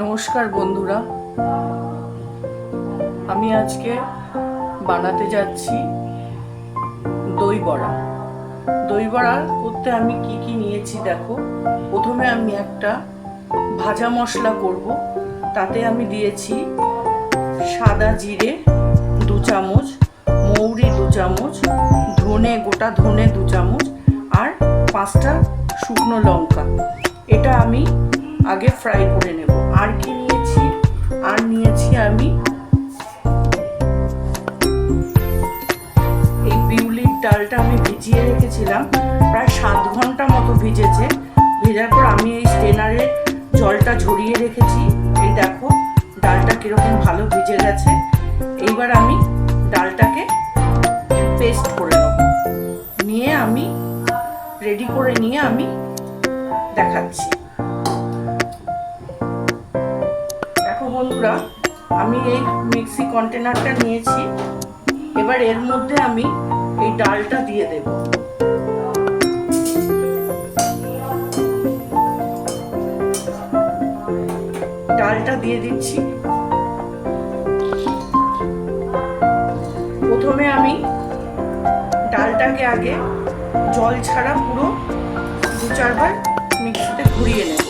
নমস্কার বন্ধুরা। আমি আজকে বানাতে যাচ্ছি দই বড়া। দই বড়া করতে আমি কি কি নিয়েছি দেখো। প্রথমে আমি একটা ভাজা মশলা করব। তাতে আমি দিয়েছি সাদা জিরে দু চামচ, মৌরি দু চামচ, ধনে, গোটা ধনে দু চামচ আর পাঁচটা শুকনো লঙ্কা। এটা আমি আগে ফ্রাই করে নেব। আর কি নিয়েছি? আর নিয়েছি আমি এই বিউলির ডালটা আমি ভিজিয়ে রেখেছিলাম। প্রায় সাত ঘণ্টা মতো ভিজেছে। ভেজার পর আমি এই স্টেনারে জলটা ঝরিয়ে রেখেছি। এই দেখো, ডালটা কীরকম ভালো ভিজে গেছে। এইবার আমি ডালটাকে পেস্ট করে নেব। নিয়ে আমি রেডি করে নিয়ে আমি দেখাচ্ছি। বন্ধুরা, আমি এই মিক্সি কন্টেনারটা নিয়েছি। এবার এর মধ্যে আমি এই ডালটা দিয়ে দেব। ডালটা দিয়ে দিচ্ছি। প্রথমে আমি ডালটাকে আগে জল ছাড়া পুরো দু চারবার মিক্সিতে ঘুরিয়ে নেব।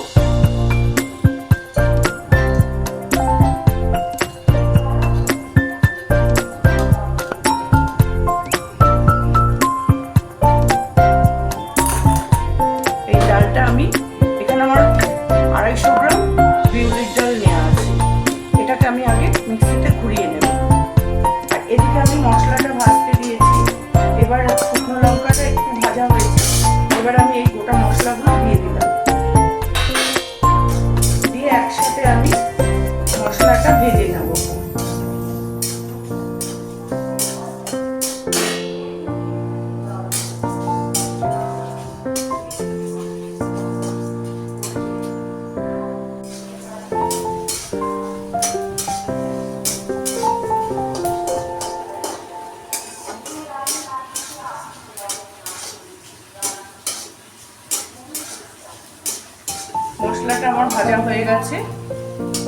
মশলাটা আমার ভাজা হয়ে গেছে।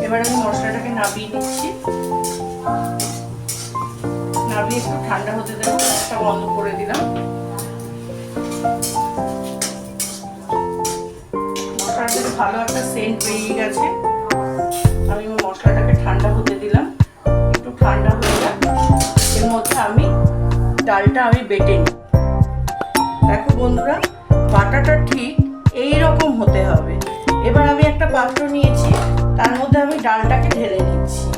এবার আমি মশলাটাকে নাবিয়ে নিচ্ছি। নাবিয়ে একটু ঠান্ডা হতে দেবো, গ্যাসটা বন্ধ করে দিলাম। মশলাটা ভালো একটা সেন্ট বেরিয়ে গেছে। আমি মশলাটাকে ঠান্ডা হতে দিলাম। একটু ঠান্ডা হয়ে যাক। এর মধ্যে আমি ডালটা আমি বেটে নিই। দেখো বন্ধুরা, বাটাটা ঠিক এই রকম হতে হবে। এবার আমি একটা পাত্র নিয়েছি তার মধ্যে আমি ডালটাকে ঢেলে নিচ্ছি।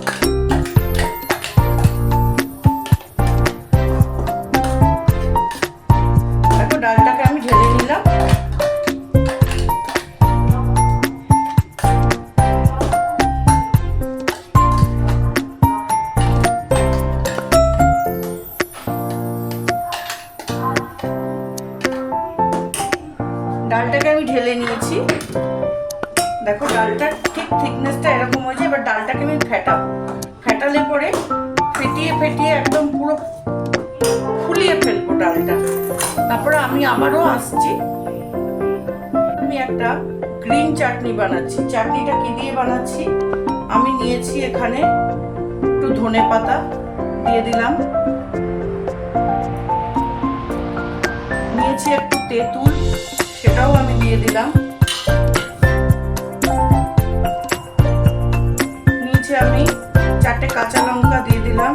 চাটনি বানাচ্ছি। চাটনিটা কি দিয়ে বানাচ্ছি? আমি নিয়েছি এখানে একটু ধনে পাতা দিয়ে দিলাম। নিয়েছি একটু তেঁতুল, সেটাও আমি দিয়ে দিলাম। নিচে আমি চারটে কাঁচা লঙ্কা দিয়ে দিলাম।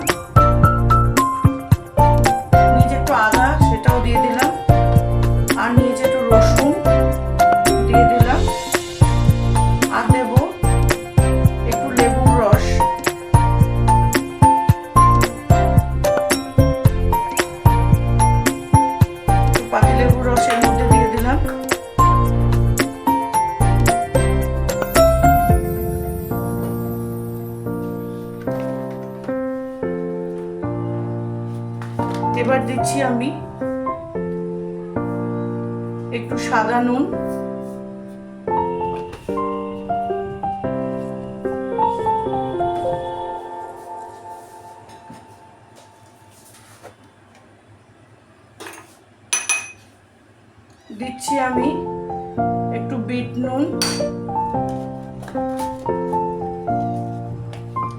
দিচ্ছি আমি একটু বিট নুন।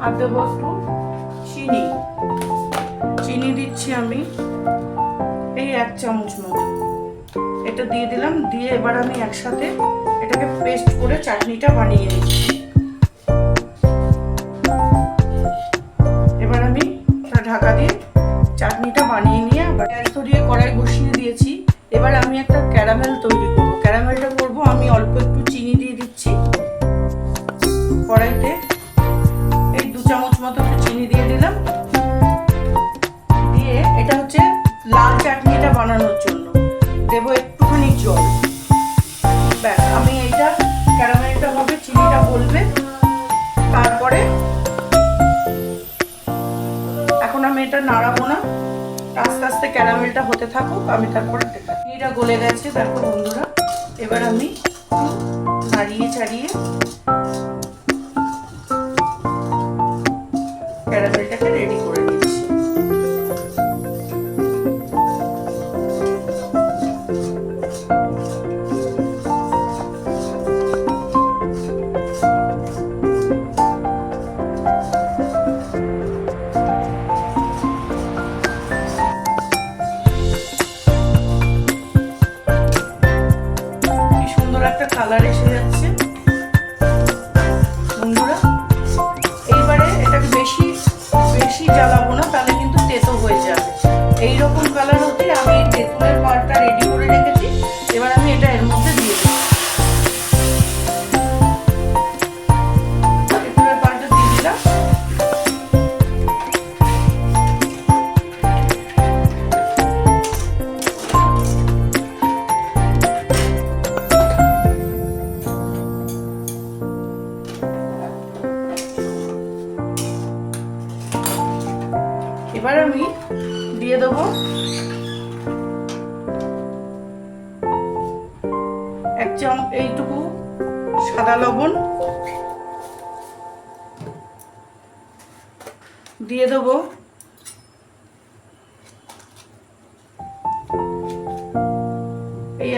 আর বস্তু চিনি। চিনি দিচ্ছি আমি এই এক চামচ মতো। এটা দিয়ে দিলাম, দিয়ে এবার আমি একসাথে এটাকে পেস্ট করে চাটনিটা বানিয়ে নিচ্ছি। আস্তে হতে থাকুক আমি তারপরে চিনিটা গলে গেছে দেখো বন্ধুরা। এবার আমি নাড়িয়ে চাড়িয়ে বেশি জ্বালাবো না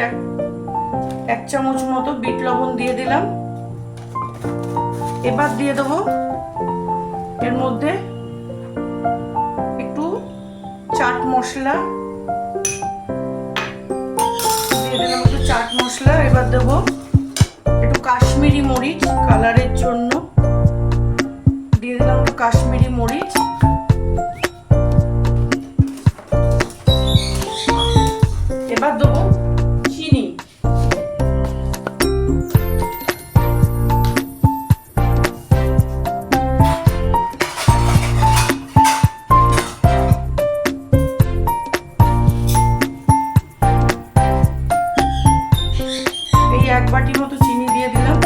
এক এক চামচ মতো বিট লবণ দিয়ে দিলাম। এবার দিয়ে দেবো এর মধ্যে একটু চাট মশলা। দিয়ে দিলাম চাট মশলা। এবার দেবো একটু কাশ্মীরি মরিচ কালারের জন্য। দিয়ে দিলাম।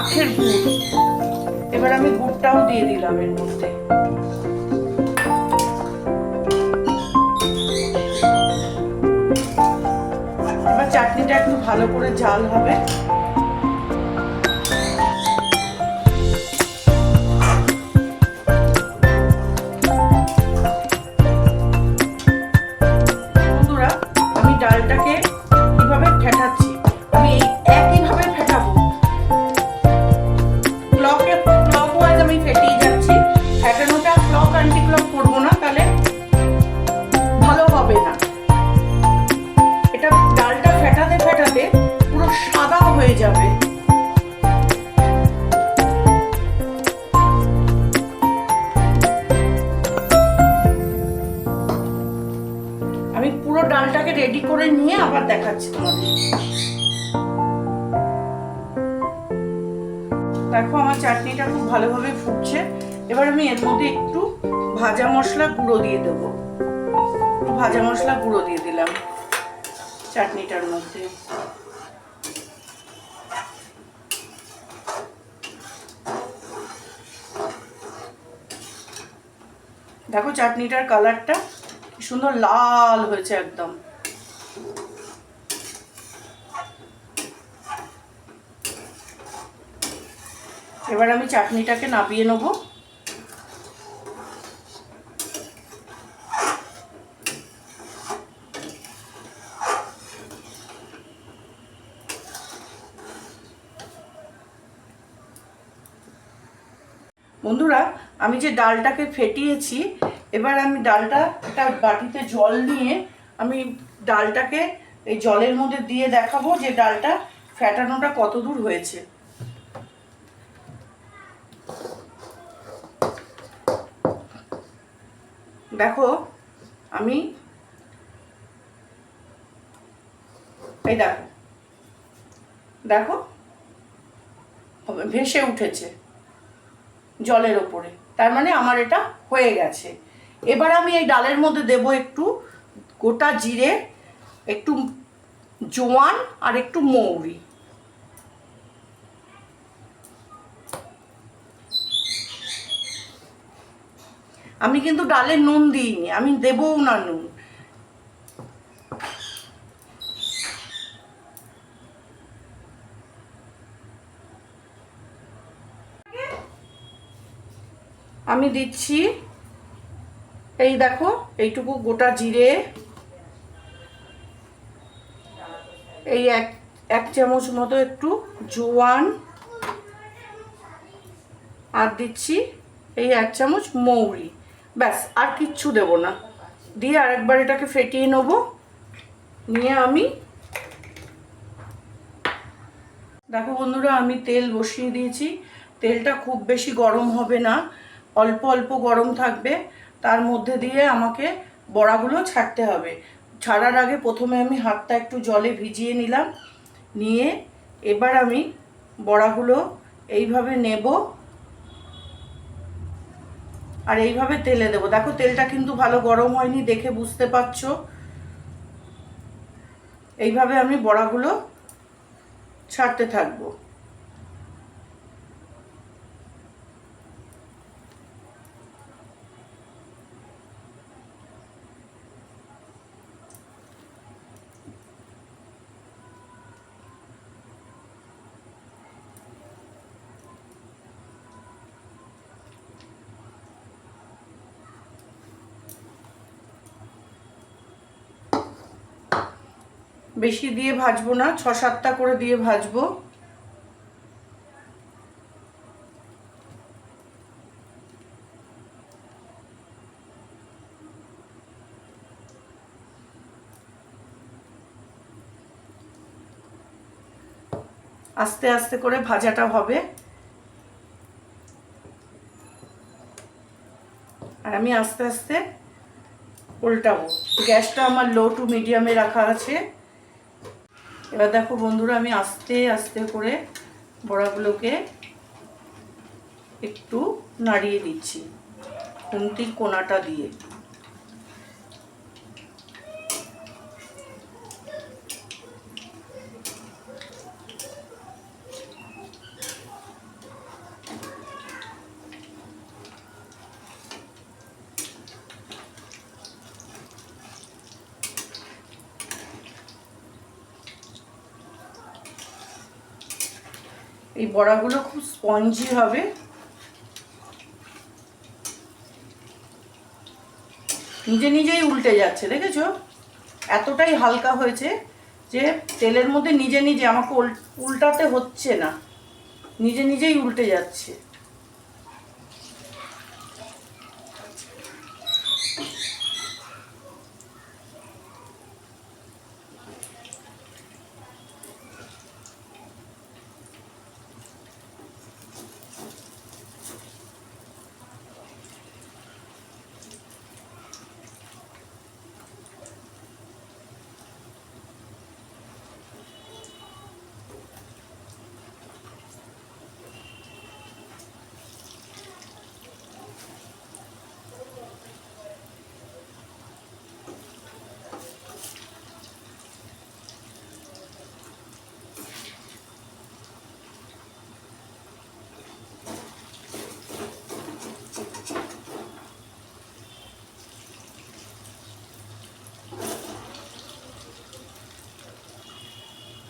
আখের গুড়। এবার আমি গুড়টাও দিয়ে দিলাম এর মধ্যে। ভালো করে জাল হবে। ভাজা মশলা গুঁড়ো দিয়ে দেবো। ভাজা মশলা গুঁড়ো দিয়ে দিলাম চাটনিটার মধ্যে। দেখো চাটনিটার কালারটা সুন্দর লাল হয়েছে একদম। এবার আমি চাটনিটাকে নাবিয়ে নেব বন্ধুরা আমি যে ডালটাকে ফেটিয়েছি, এবার আমি ডালটা একটা বাটিতে জল নিয়ে আমি ডালটাকে এই জলের মধ্যে দিয়ে দেখাবো যে ডালটা ফ্যাটানোটা কত দূর হয়েছে। দেখো, আমি এই দেখো দেখো, ভেসে উঠেছে জলের ওপরে। তার মানে আমার এটা হয়ে গেছে। এবার আমি এই ডালের মধ্যে দেব একটু গোটা জিরে, একটু জোয়ান আর একটু মৌরি। আমি কিন্তু ডালে নুন দিইনি, আমি দেবও না নুন। আমি দিচ্ছি এই দেখো, এইটুকু গোটা জিরে, এই এক এক চামচ মতো একটু জোয়ান, আর দিচ্ছি এই এক চামচ মৌরি। ব্যাস, আর কিচ্ছু দেব না। দিয়ে আরেকবার এটাকে ফেটিয়ে নেব। নিয়ে আমি দেখো বন্ধুরা, আমি তেল বসিয়ে দিয়েছি। তেলটা খুব বেশি গরম হবে না। অল্প অল্প গরম থাকবে, তার মধ্যে দিয়ে আমাকে বড়াগুলো ছাড়তে হবে। ছাড়ার আগে প্রথমে আমি হাতটা একটু জলে ভিজিয়ে নিলাম, নিয়ে এবার আমি বড়াগুলো এইভাবে নেব আর এইভাবে তেলে দেবো। দেখো তেলটা কিন্তু ভালো গরম হয়নি দেখে বুঝতে পারছ। এইভাবে আমি বড়াগুলো ছাড়তে থাকব। বেশি দিয়ে ভাজবো না, ছ সাতটা করে দিয়ে ভাজবো। আস্তে আস্তে করে ভাজাটা হবে। আর আমি আস্তে আস্তে উল্টাবো। গ্যাসটা আমার লো টু মিডিয়ামে রাখা আছে। এবার দেখো বন্ধুরা আমি আস্তে আস্তে করে বড়াগুলোকে একটু নাড়িয়ে দিচ্ছি। খুন্তির কোনাটা দিয়ে। এই বড়াগুলো খুব স্পঞ্জি হবে। নিজে নিজেই উল্টে যাচ্ছে, দেখেছ? এতটাই হালকা হয়েছে যে তেলের মধ্যে নিজে নিজে আমাকে উল্টাতে হচ্ছে না। নিজে নিজেই উল্টে যাচ্ছে।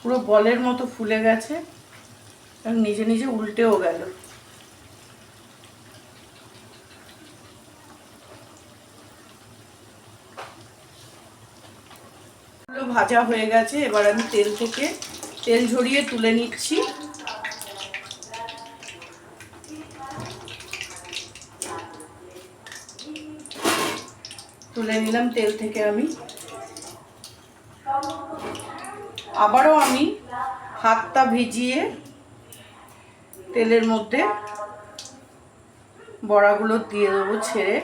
পুরো বলের মতো ফুলে গেছে এবং নিজে নিজে উল্টেও গেল। ভাজা হয়ে গেছে, এবার আমি তেল থেকে তেল ঝরিয়ে তুলে নিচ্ছি। তুলে নিলাম তেল থেকে আমি। আবারও আমি হাতটা ভিজিয়ে তেলের মধ্যে বড়াগুলো দিয়ে দেবো ছেড়ে।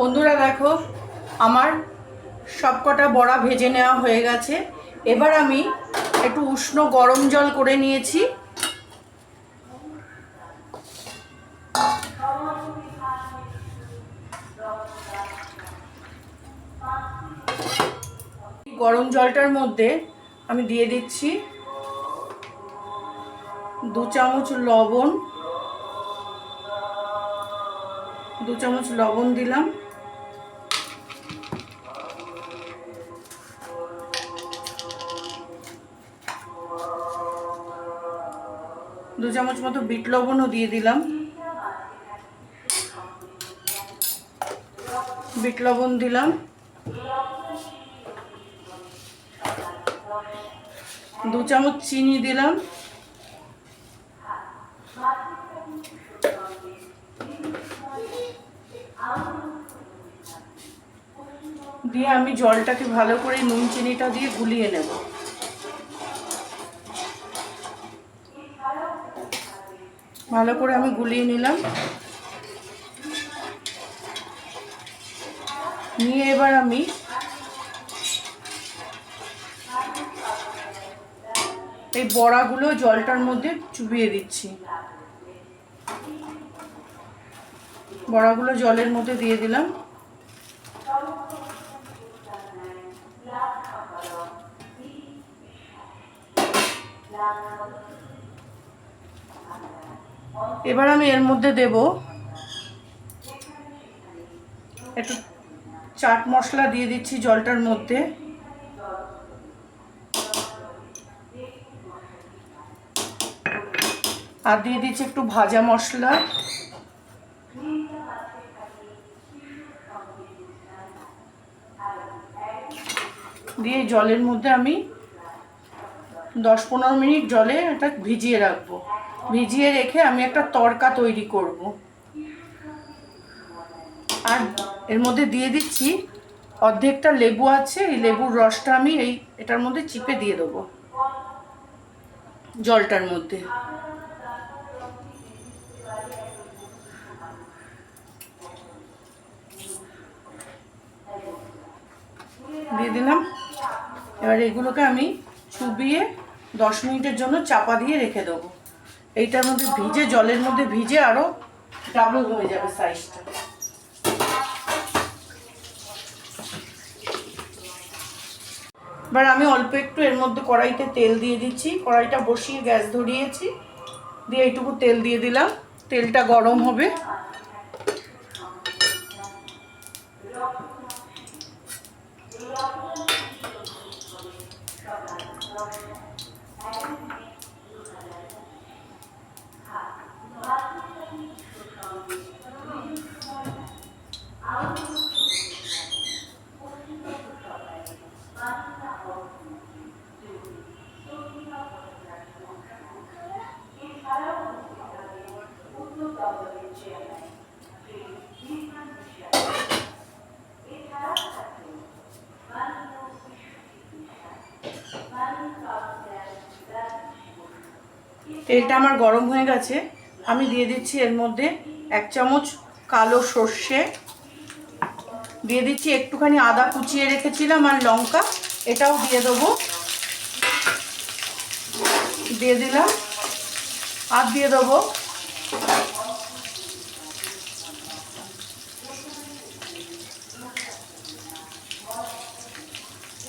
বন্ধুরা দেখো, আমার সবকটা বড়া ভেজে নেওয়া হয়ে গেছে। এবার আমি একটু উষ্ণ গরম জল করে নিয়েছি। গরম জলটার মধ্যে আমি দিয়ে দিচ্ছি দু চামচ লবণ। দু চামচ লবণ দিলাম। দু চামচ মতো বিট লবণও দিয়ে দিলাম। বিট লবণ দিলাম। দু চামচ চিনি দিলাম। দিয়ে আমি জলটাকে ভালো করে নুন চিনিটা দিয়ে গুলিয়ে নেব। ভালো করে আমি গুলিয়ে নিলাম। নিয়ে এবার আমি এই বড়াগুলো জলটার মধ্যে চুবিয়ে দিচ্ছি। বড়াগুলো জলের মধ্যে দিয়ে দিলাম। এবার আমি এর মধ্যে দেব একটু চাট মশলা দিয়ে দিচ্ছি জলটার মধ্যে। আর দিয়ে দিচ্ছি একটু ভাজা মশলা। দিয়ে জলের মধ্যে আমি দশ পনেরো মিনিট জলে এটা ভিজিয়ে রাখব। ভিজিয়ে রেখে আমি একটা তড়কা তৈরি করব। আর এর মধ্যে দিয়ে দিচ্ছি অর্ধেকটা লেবু আছে, এই লেবুর রসটা আমি এই এটার মধ্যে চিপে দিয়ে দেবো জলটার মধ্যে। দিয়ে দিলাম। এবার এগুলোকে আমি চুবিয়ে দশ মিনিটের জন্য চাপা দিয়ে রেখে দেবো। এইটার মধ্যে ভিজে, জলের মধ্যে ভিজে আরও ডাবল হয়ে যাবে সাইজটা এবার আমি অল্প একটু এর মধ্যে কড়াইতে তেল দিয়ে দিচ্ছি। কড়াইটা বসিয়ে গ্যাস ধরিয়েছি। দিয়ে এইটুকু তেল দিয়ে দিলাম। তেলটা গরম হবে। তেলটা আমার গরম হয়ে গেছে। আমি দিয়ে দিচ্ছি এর মধ্যে এক চামচ কালো সর্ষে। দিয়ে দিচ্ছি একটুখানি আদা কুচিয়ে রেখেছিলাম আর লঙ্কা, এটাও দিয়ে দেবো। দিয়ে দিলাম। আর দিয়ে দেবো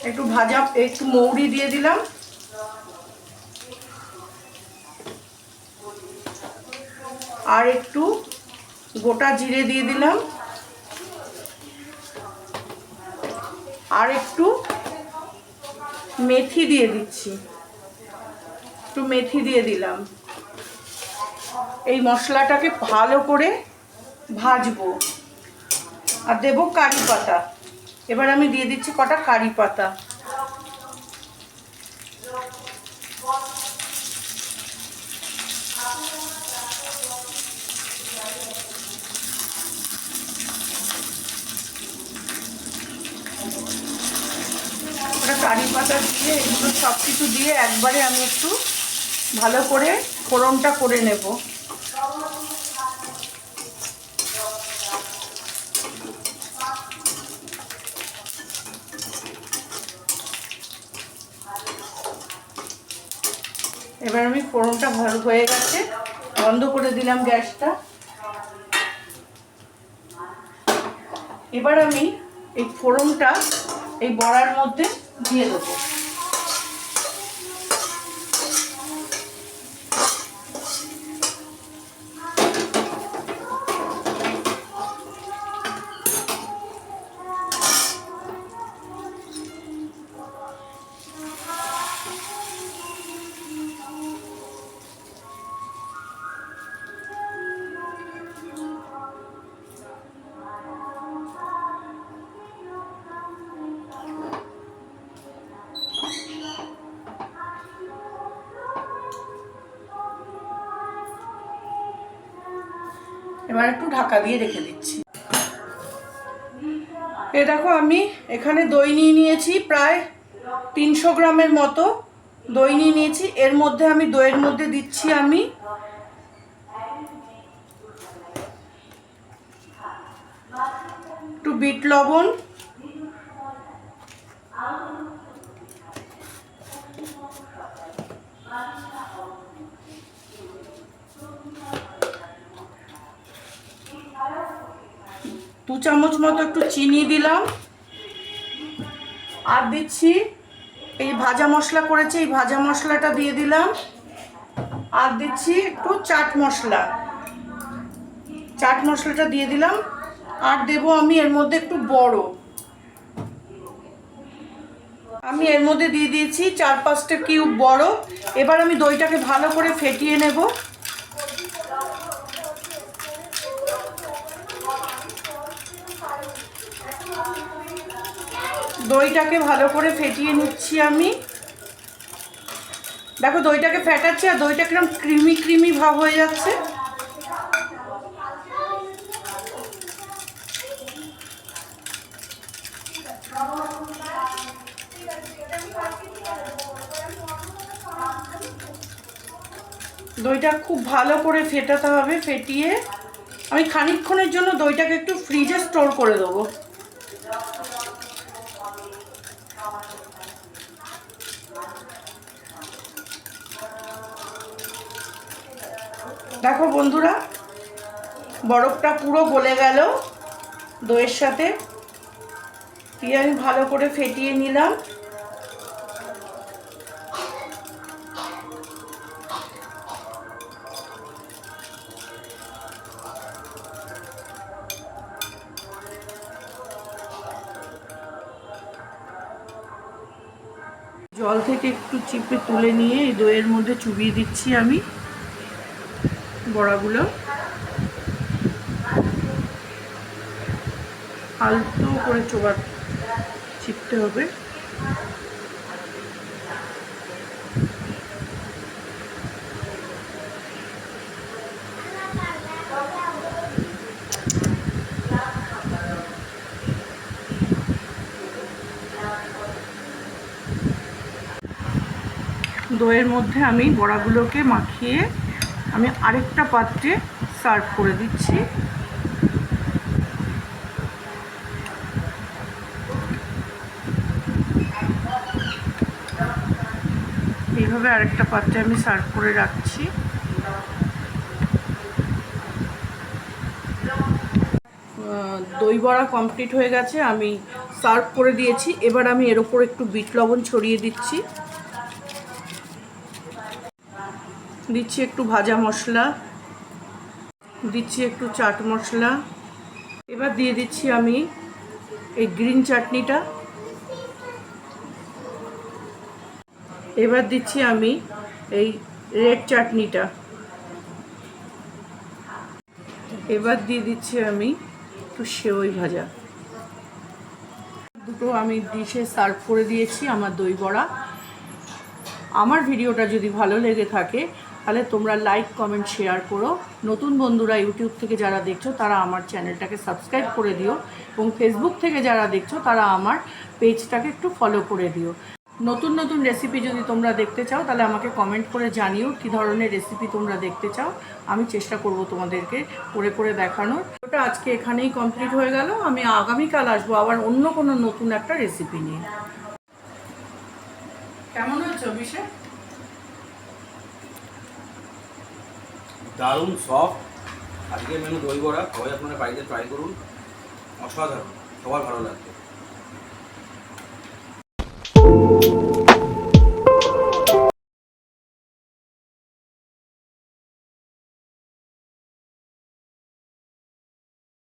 একটু ভাজা, একটু মৌরি দিয়ে দিলাম। আর একটু গোটা জিরে দিয়ে দিলাম। আর একটু মেথি দিয়ে দিচ্ছি। একটু মেথি দিয়ে দিলাম। এই মশলাটাকে ভালো করে ভাজবো। আর দেবো কারি পাতা। এবার আমি দিয়ে দিচ্ছি কটা কারি পাতা ওটা কারি দিয়ে, এগুলো সব কিছু দিয়ে একবারে আমি একটু ভালো করে ফোড়নটা করে নেব। এবার আমি ফোড়নটা ভালো হয়ে গেছে, বন্ধ করে দিলাম গ্যাসটা। এবার আমি এই ফোড়নটা এই বড়ার মধ্যে দিয়ে দেবো। ঢাকা দিয়ে রেখে দিচ্ছি। এ দেখো আমি এখানে দই নিয়ে নিয়েছি, প্রায় তিনশো গ্রামের মতো দই নিয়ে নিয়েছি। এর মধ্যে আমি দইয়ের মধ্যে দিচ্ছি আমি একটু বিট লবণ দু চামচ মতো একটু চিনি দিলাম। আর দিচ্ছি এই ভাজা মশলা করেছি, এই ভাজা মশলাটা দিয়ে দিলাম। আর দিচ্ছি একটু চাট মশলা। চাট মশলাটা দিয়ে দিলাম। আর দেবো আমি এর মধ্যে একটু বড়। আমি এর মধ্যে দিয়ে দিয়েছি চার পাঁচটা কিউব বড়। এবার আমি দইটাকে ভালো করে ফেটিয়ে নেব। দইটাকে ভালো করে ফেটিয়ে নিচ্ছি আমি। দেখো, দইটাকে ফেটাচ্ছি আর দইটা কিরম ক্রিমি ক্রিমি ভাব হয়ে যাচ্ছে। দইটা খুব ভালো করে ফেটাতে হবে, ফেটিয়ে। আমি খানিকক্ষণের জন্য দইটাকে একটু ফ্রিজে স্টোর করে দেবো। দেখো বন্ধুরা, বরফটা পুরো গলে গেল। দইয়ের সাথে দিয়ে আমি ভালো করে ফেটিয়ে নিলাম। জল থেকে একটু চিপে তুলে নিয়ে এই দইয়ের মধ্যে চুবিয়ে দিচ্ছি আমি। বড়াগুলো। আলতো করে চোবা চিপতে হবে। দইয়ের মধ্যে আমি বড়াগুলোকে মাখিয়ে আমি আরেকটা পাত্রে সার্ভ করে দিচ্ছি। এইভাবে আরেকটা পাত্রে আমি সার্ভ করে রাখছি। দই বড়া কমপ্লিট হয়ে গেছে, আমি সার্ভ করে দিয়েছি। এবার আমি এর ওপর একটু বিট লবণ ছড়িয়ে দিচ্ছি। দিচ্ছি একটু ভাজা মশলা, দিচ্ছি একটু চাট মশলা। এবার দিয়ে দিচ্ছি আমি এই গ্রিন চাটনিটা। এবার দিচ্ছি আমি এই রেড চাটনিটা। এবার দিয়ে দিচ্ছি আমি একটু সেওই ভাজা। দুটো আমি ডিশে সার্ভ করে দিয়েছি আমার দই বড়া। আমার ভিডিওটা যদি ভালো লেগে থাকে তাহলে তোমরা লাইক কমেন্ট শেয়ার করো। নতুন বন্ধুরা ইউটিউব থেকে যারা দেখছ, তারা আমার চ্যানেলটাকে সাবস্ক্রাইব করে দিও এবং ফেসবুক থেকে যারা দেখছ, তারা আমার পেজটাকে একটু ফলো করে দিও। নতুন নতুন রেসিপি যদি তোমরা দেখতে চাও, তাহলে আমাকে কমেন্ট করে জানিও কী ধরনের রেসিপি তোমরা দেখতে চাও। আমি চেষ্টা করব তোমাদেরকে করে করে দেখানোর। ওটা আজকে এখানেই কমপ্লিট হয়ে গেল। আমি আগামীকাল আসব আবার অন্য কোনো নতুন একটা রেসিপি নিয়ে। কেমন হচ্ছে অভিষেক? দারুণ সফট আজকের মেনু দই বড়া। সবাই আপনারা বাড়িতে ট্রাই করুন। অসাধারণ। সবার ভালো লাগবে।